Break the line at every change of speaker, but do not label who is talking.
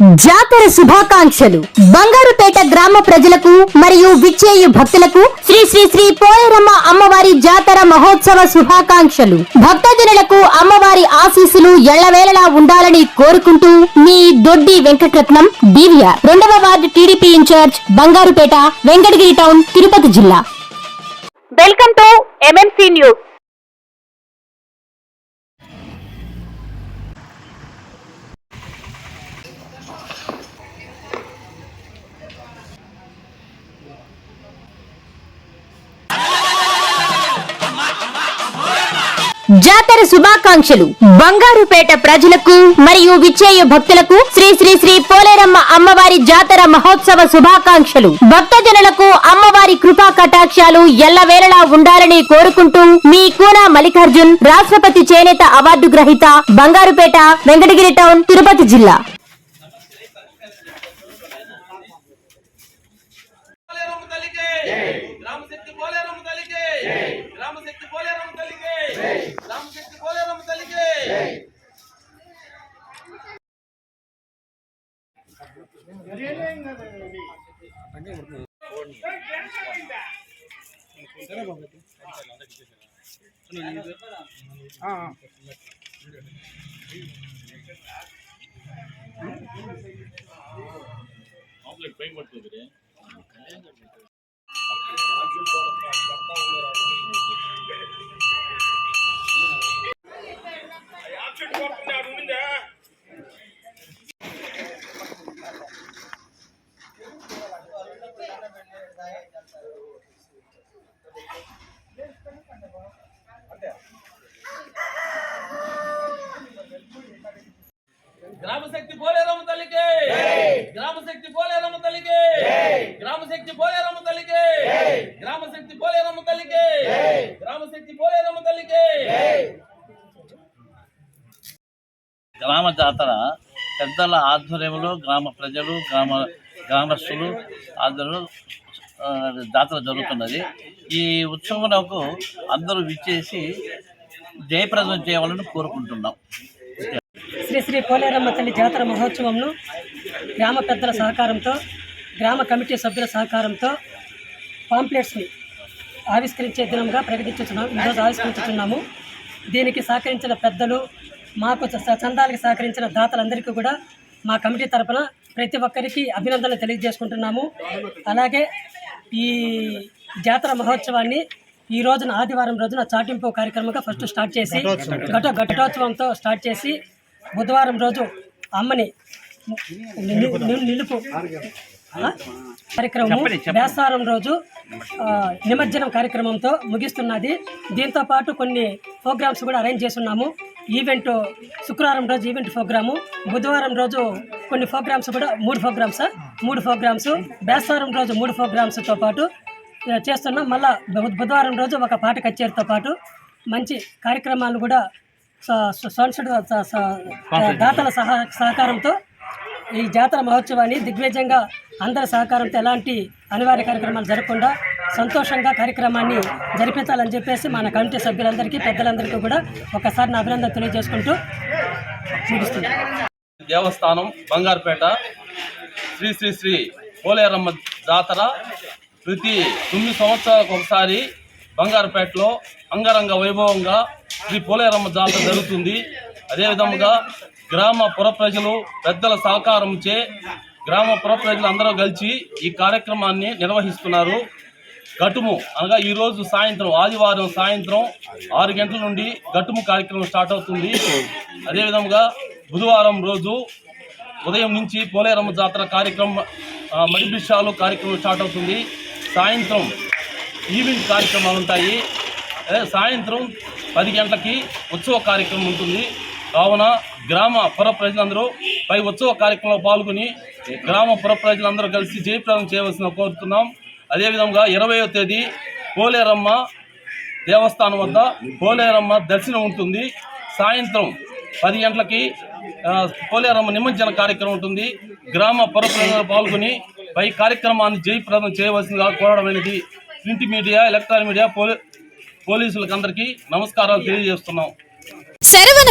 జాతర శుభాకాంక్షలు. బంగారుపేట గ్రామ ప్రజలకు మరియు విచ్చేయు భక్తులకు శ్రీ శ్రీ శ్రీ పోలేరమ్మ అమ్మవారి జాతర మహోత్సవ శుభాకాంక్షలు. భక్తజనులకు అమ్మవారి ఆశీస్సులు ఎళ్ళవేళలా ఉండాలని కోరుకుంటూ మీ దొడ్డి వెంకటరత్నం బీవీఆర్. రెండవ ward TDP incharge Bangarupeta Venkatagiri town Tirupati జిల్లా.
Welcome to MMC news.
జాతర శుభాకాంక్షలు. బంగారుపేట ప్రజలకు మరియు విచ్చేయ భక్తులకు శ్రీ శ్రీ శ్రీ పోలేరమ్మ అమ్మవారి జాతర మహోత్సవ శుభాకాంక్షలు. భక్తజనులకు అమ్మవారి కృపా కటాక్షాలు ఎల్లవేళలా ఉండాలని కోరుకుంటూ మీ కూనా మల్లికార్జున్ రాష్ట్రపతి చేనేత అవార్డు గ్రహీత బంగారుపేట వెంకటగిరి టౌన్ తిరుపతి జిల్లా.
ஆப்ஷன் போட்டு
முடிஞ்சா జాతర పెద్దల ఆధ్వర్యంలో గ్రామ ప్రజలు గ్రామ గ్రామస్తులు ఆధ్వర్యంలో జాతర జరుగుతున్నది. ఈ ఉత్సవంకు అందరూ విచ్చేసి జయప్రదం చేయాలని కోరుకుంటున్నాం.
శ్రీ శ్రీ పోలేరమ్మ తల్లి జాతర మహోత్సవంను గ్రామ పెద్దల సహకారంతో గ్రామ కమిటీ సభ్యుల సహకారంతో పాంప్లెట్స్ని ఆవిష్కరించే దినంగా ప్రకటించుతున్నాం ఈరోజు ఆవిష్కరించుతున్నాము దీనికి సహకరించిన పెద్దలు మాకు చందాలకి సహకరించిన దాతలందరికీ కూడా మా కమిటీ తరపున ప్రతి ఒక్కరికి అభినందనలు తెలియజేసుకుంటున్నాము. అలాగే ఈ జాతర మహోత్సవాన్ని ఈ రోజున ఆదివారం రోజున చాటింపు కార్యక్రమంగా ఫస్ట్ స్టార్ట్ చేసి ఘట ఘటోత్సవంతో స్టార్ట్ చేసి బుధవారం రోజు అమ్మని నిలుపు? కార్యక్రమం వేసారం రోజు నిమజ్జనం కార్యక్రమంతో ముగిస్తున్నది. దీంతో పాటు కొన్ని ప్రోగ్రామ్స్ కూడా అరేంజ్ చేస్తున్నాము. ఈవెంట్ శుక్రవారం రోజు ఈవెంట్ ప్రోగ్రాము బుధవారం రోజు కొన్ని ప్రోగ్రామ్స్ కూడా మూడు ప్రోగ్రామ్స్ మూడు ప్రోగ్రామ్స్ బేస్తవారం రోజు మూడు ప్రోగ్రామ్స్తో పాటు చేస్తున్నాం. మళ్ళా బుధ- బుధవారం రోజు ఒక పాట కచేరీతో పాటు మంచి కార్యక్రమాలు కూడా స- స- స్పాన్సర్డ్ స- స- దాతల సహా సహకారంతో ఈ జాతర మహోత్సవాన్ని దిగ్విజయంగా అందరి సహకారంతో ఎలాంటి అనివార్య కార్యక్రమాలు జరగకుండా సంతోషంగా కార్యక్రమాన్ని జరిపించాలని చెప్పేసి మన కమిటీ సభ్యులందరికీ పెద్దలందరికీ కూడా ఒకసారి నా అభినందన తెలియజేసుకుంటూ చూపిస్తున్నాను
దేవస్థానం బంగారుపేట శ్రీ శ్రీ శ్రీ పోలేరమ్మ జాతర ప్రతి తొమ్మిది సంవత్సరాలకు ఒకసారి బంగారుపేటలో అంగరంగ వైభవంగా శ్రీ పోలేరమ్మ జాతర జరుగుతుంది. అదేవిధంగా గ్రామ పుర ప్రజలు పెద్దల సహకారంచే గ్రామ పుర ప్రజలు అందరూ కలిసి ఈ కార్యక్రమాన్ని నిర్వహిస్తున్నారు. గటుము అనగా ఈరోజు సాయంత్రం ఆదివారం సాయంత్రం ఆరు గంటల నుండి గటుము కార్యక్రమం స్టార్ట్ అవుతుంది. అదేవిధంగా బుధవారం రోజు ఉదయం నుంచి పోలేరమ్మ జాతర కార్యక్రమం ఆ, మడిబిషాలు కార్యక్రమం స్టార్ట్ అవుతుంది. సాయంత్రం ఈవినింగ్ కార్యక్రమాలు ఉంటాయి. అదే సాయంత్రం పది గంటలకి ఉత్సవ కార్యక్రమం ఉంటుంది. కావున గ్రామ పుర ప్రజలందరూ పై ఉత్సవ కార్యక్రమంలో పాల్గొని గ్రామ పుర ప్రజలందరూ కలిసి జయప్రదం చేయవలసిన కోరుతున్నాం. అదేవిధంగా ఇరవయో తేదీ పోలేరమ్మ దేవస్థానం వద్ద పోలేరమ్మ దర్శనం ఉంటుంది. సాయంత్రం పది గంటలకి పోలేరమ్మ నిమజ్జన కార్యక్రమం ఉంటుంది. గ్రామ పుర ప్రజలు పాల్గొని పై కార్యక్రమాన్ని జయప్రదం చేయవలసిందిగా కోరడమైనది ప్రింట్ మీడియా ఎలక్ట్రానిక్ మీడియా పోలీ పోలీసులకు అందరికీ నమస్కారాలు తెలియజేస్తున్నాం.
శరవణ